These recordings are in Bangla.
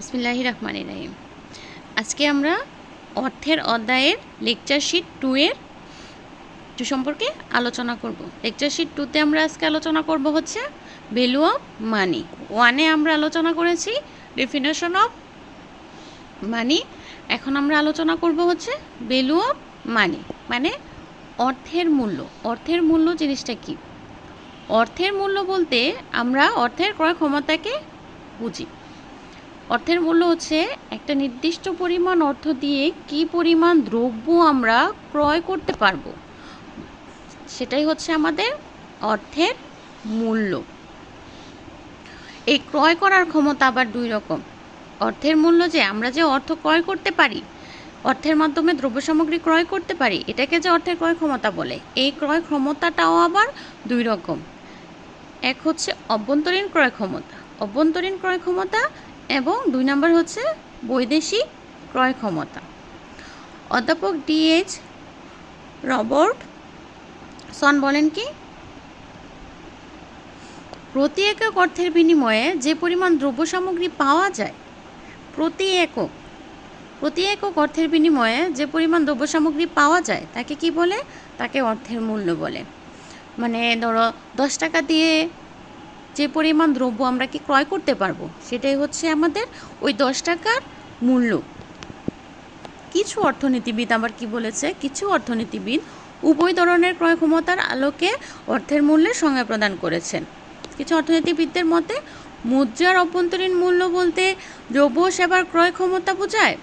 বিসমিল্লাহির রহমান রহিম আজকে আমরা অর্থের অধ্যায়ের লেকচার শিট টু এর টু সম্পর্কে আলোচনা করব। লেকচার শিট টুতে আমরা আজকে আলোচনা করব হচ্ছে ভ্যালু অফ মানি ওয়ানে আমরা আলোচনা করেছি ডেফিনেশন অফ মানি এখন আমরা আলোচনা করব হচ্ছে ভ্যালু অফ মানি মানে অর্থের মূল্য। অর্থের মূল্য জিনিসটা কি? অর্থের মূল্য বলতে আমরা অর্থের ক্রয় ক্ষমতাকে বুঝি। অর্থের মূল্য হচ্ছে একটা নির্দিষ্ট পরিমাণ অর্থ দিয়ে কি পরিমাণ দ্রব্য আমরা ক্রয় করতে পারব। সেটাই হচ্ছে আমাদের অর্থের মূল্য। এই ক্রয় করার ক্ষমতা আবার দুই রকম। অর্থের মূল্য যে আমরা যে অর্থ ক্রয় করতে পারি, অর্থের মাধ্যমে দ্রব্য সামগ্রী ক্রয় করতে পারি, এটাকে যে অর্থের ক্রয় ক্ষমতা বলে, এই ক্রয় ক্ষমতাটাও আবার দুই রকম। এক হচ্ছে অভ্যন্তরীণ ক্রয় ক্ষমতা। অভ্যন্তরীণ ক্রয় ক্ষমতা এবং দুই নম্বর হচ্ছে বৈদেশিক ক্রয় ক্ষমতা। অধ্যাপক ডিএইচ রবার্ট সন বলেন কি, প্রতি একক অর্থের বিনিময়ে যে পরিমাণ দ্রব্য সামগ্রী পাওয়া যায়, প্রতি একক প্রতি একক অর্থের বিনিময়ে যে পরিমাণ দ্রব্য সামগ্রী পাওয়া যায়, তাকে কি বলে? তাকে অর্থের মূল্য বলে। মানে ধরো দশ টাকা দিয়ে যে পরিমাণ দ্রব্য আমরা কি ক্রয় করতে পারব, সেটাই হচ্ছে আমাদের ওই দশ টাকার মূল্য। কিছু অর্থনীতিবিদ আবার কি বলেছে? কিছু অর্থনীতিবিদ উভয় ধরনের ক্রয় ক্ষমতার আলোকে অর্থের মূল্যের সংজ্ঞা প্রদান করেছেন। কিছু অর্থনীতিবিদদের মতে, মুদ্রার অভ্যন্তরীণ মূল্য বলতে দ্রব্য সেবার ক্রয় ক্ষমতা বোঝায়,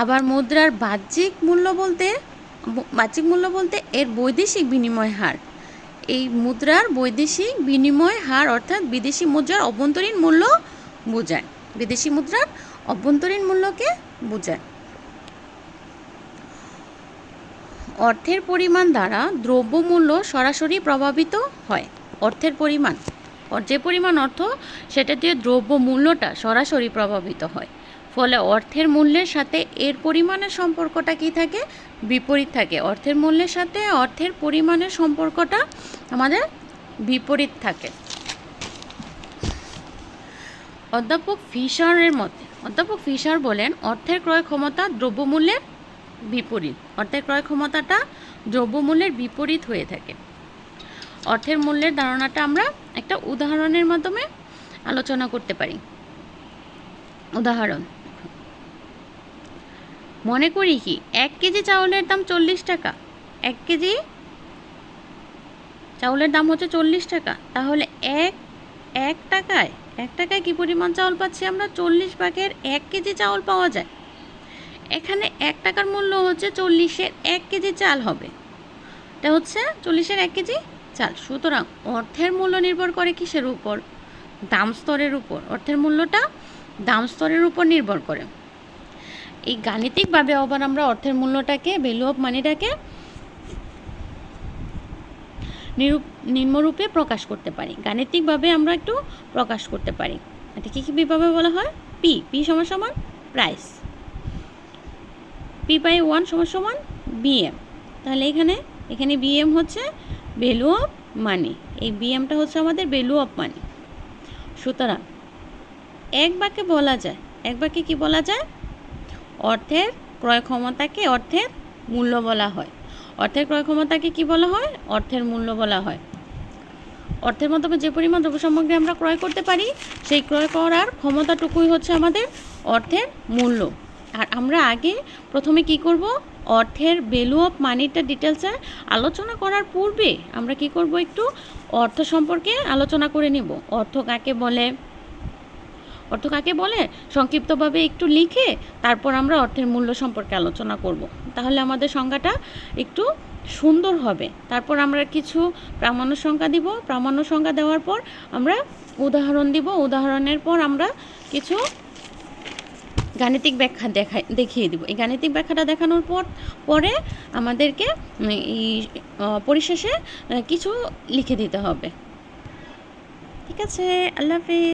আবার মুদ্রার বাহ্যিক মূল্য বলতে, বাহ্যিক মূল্য বলতে এর বৈদেশিক বিনিময় হার। এই মুদ্রার বৈদেশিক বিনিময় হার অর্থাৎ বিদেশি মুদ্রার অভ্যন্তরীণ মূল্য বোঝায়। বিদেশি মুদ্রার অভ্যন্তরীণ মূল্যকে বোঝায়। অর্থের পরিমাণ দ্বারা দ্রব্যমূল্য সরাসরি প্রভাবিত হয়। অর্থের পরিমাণ যে পরিমাণ অর্থ সেটা দিয়ে দ্রব্য মূল্যটা সরাসরি প্রভাবিত হয়। ফলে অর্থের মূল্যের সাথে এর পরিমাণের সম্পর্কটা কি থাকে? বিপরীত থাকে। অর্থের মূল্যের সাথে অর্থের পরিমাণের সম্পর্কটা আমাদের বিপরীত থাকে। অধ্যাপক ফিশারের মতে, অধ্যাপক ফিশার বলেন, অর্থের ক্রয় ক্ষমতা দ্রব্যমূল্যের বিপরীত। অর্থের ক্রয় ক্ষমতাটা দ্রব্যমূল্যের বিপরীত হয়ে থাকে। অর্থের মূল্যের ধারণাটা আমরা একটা উদাহরণের মাধ্যমে আলোচনা করতে পারি। উদাহরণ মনে করি কি, এক কেজি চাউলের দাম চল্লিশ টাকা। এক কেজি চাউলের দাম হচ্ছে চল্লিশ টাকা। তাহলে এক এক টাকায় এক টাকায় কী পরিমাণ চাউল পাচ্ছি আমরা? চল্লিশ ভাগের এক কেজি চাউল পাওয়া যায়। এখানে এক টাকার মূল্য হচ্ছে চল্লিশের এক কেজি চাল হবে। এটা হচ্ছে চল্লিশের এক কেজি চাল। সুতরাং অর্থের মূল্য নির্ভর করে কিসের উপর? দাম স্তরের উপর। অর্থের মূল্যটা দাম স্তরের উপর নির্ভর করে। এই গাণিতিকভাবে আবার আমরা অর্থের মূল্যটাকে ভ্যালু অফ মানিটাকে নিরূপ, নিম্নরূপে প্রকাশ করতে পারি। গাণিতিকভাবে আমরা একটু প্রকাশ করতে পারি। এটা কী কীভাবে বলা হয়? পি পি সমান সমান প্রাইস পি বাই ওয়ান সমান সমান বিএম তাহলে এখানে এখানে বিএম হচ্ছে ভ্যালু অফ মানি এই বিএমটা হচ্ছে আমাদের ভ্যালু অফ মানি সুতরাং, এক বাক্যে বলা যায়, এক বাক্যে কি বলা যায়? অর্থের ক্রয় ক্ষমতাকে অর্থের মূল্য বলা হয়। অর্থের ক্রয় ক্ষমতাকে কি বলা হয়? অর্থের মূল্য বলা হয়। অর্থের মাধ্যমে যে পরিমাণ দ্রব্য সামগ্রী আমরা ক্রয় করতে পারি, সেই ক্রয় করার ক্ষমতাটুকুই হচ্ছে আমাদের অর্থের মূল্য। আর আমরা আগে প্রথমে কি করব? অর্থের ভ্যালু অফ মানিটা ডিটেলসে আলোচনা করার পূর্বে আমরা কি করব একটু? অর্থ সম্পর্কে আলোচনা করে নেব। অর্থ কাকে বলে? অর্থ কাকে বলে? সংক্ষিপ্তভাবে একটু লিখে তারপর আমরা অর্থের মূল্য সম্পর্কে আলোচনা করব। তাহলে আমাদের সংজ্ঞাটা একটু সুন্দর হবে। তারপর আমরা কিছু প্রামাণ্য সংখ্যা দিব। প্রামাণ্য সংখ্যা দেওয়ার পর আমরা উদাহরণ দিব। উদাহরণের পর আমরা কিছু গাণিতিক ব্যাখ্যা দেখা দেখিয়ে দিব। এই গাণিতিক ব্যাখ্যাটা দেখানোর পর, পরে আমাদেরকে এই পরিশেষে কিছু লিখে দিতে হবে। ঠিক আছে, আল্লাহ হাফিজ।